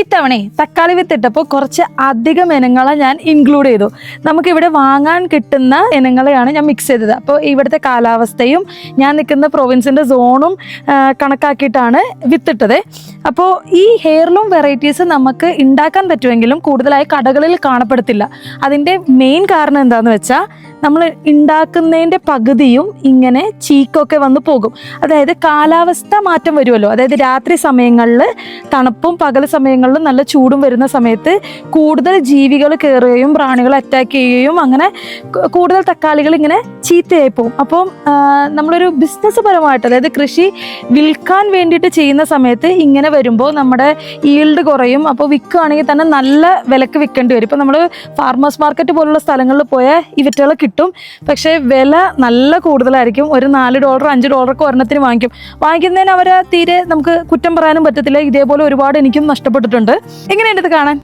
ഇത്തവണേ തക്കാളി വിത്തിട്ടപ്പോൾ കുറച്ച് അധികം ഇനങ്ങളെ ഞാൻ ഇൻക്ലൂഡ് ചെയ്തു. നമുക്കിവിടെ വാങ്ങാൻ കിട്ടുന്ന ഇനങ്ങളെയാണ് ഞാൻ മിക്സ് ചെയ്തത്. അപ്പോൾ ഇവിടുത്തെ കാലാവസ്ഥയും ഞാൻ നിൽക്കുന്ന പ്രൊവിൻസിന്റെ സോണും കണക്കാക്കിയിട്ടാണ് വിത്തിട്ടത്. അപ്പോൾ ഈ ഹെയർലൂം വെറൈറ്റീസ് നമുക്ക് ഉണ്ടാക്കാൻ പറ്റുമെങ്കിലും കൂടുതലായി കടകളിൽ കാണപ്പെടുത്തില്ല. അതിന്റെ മെയിൻ കാരണം എന്താണെന്ന് വെച്ചാൽ നമ്മൾ ഉണ്ടാക്കുന്നതിന്റെ പകുതിയും ഇങ്ങനെ ചീക്കൊക്കെ വന്ന് പോകും. അതായത് കാലാവസ്ഥ മാറ്റം വരുമല്ലോ അതായത് രാത്രി സമയങ്ങളിൽ തണുപ്പും പകൽ സമയങ്ങളിലും നല്ല ചൂടും വരുന്ന സമയത്ത് കൂടുതൽ ജീവികൾ കയറുകയും പ്രാണികൾ അറ്റാക്ക് ചെയ്യുകയും അങ്ങനെ കൂടുതൽ തക്കാളികൾ ഇങ്ങനെ ചീത്തയായി പോകും. അപ്പം നമ്മളൊരു ബിസിനസ് പരമായിട്ട് അതായത് കൃഷി വിൽക്കാൻ വേണ്ടിയിട്ട് ചെയ്യുന്ന സമയത്ത് ഇങ്ങനെ വരുമ്പോൾ നമ്മുടെ ഈൽഡ് കുറയും. അപ്പോൾ വിൽക്കുകയാണെങ്കിൽ തന്നെ നല്ല വിലക്ക് വിൽക്കേണ്ടി വരും. ഇപ്പം നമ്മൾ ഫാർമേഴ്സ് മാർക്കറ്റ് പോലുള്ള സ്ഥലങ്ങളിൽ പോയാൽ ഈ കിട്ടും. പക്ഷേ വില നല്ല കൂടുതലായിരിക്കും. ഒരു നാല് ഡോളർ അഞ്ച് ഡോളറൊക്കെ ഒരെണ്ണത്തിന് വാങ്ങിക്കും. വാങ്ങിക്കുന്നതിന് അവരെ തീരെ നമുക്ക് കുറ്റം പറയാനും പറ്റത്തില്ല. ഇതേപോലെ ഒരുപാട് എനിക്കും നഷ്ടപ്പെട്ടിട്ടുണ്ട്. എങ്ങനെയുണ്ട് ഇത് കാണാൻ?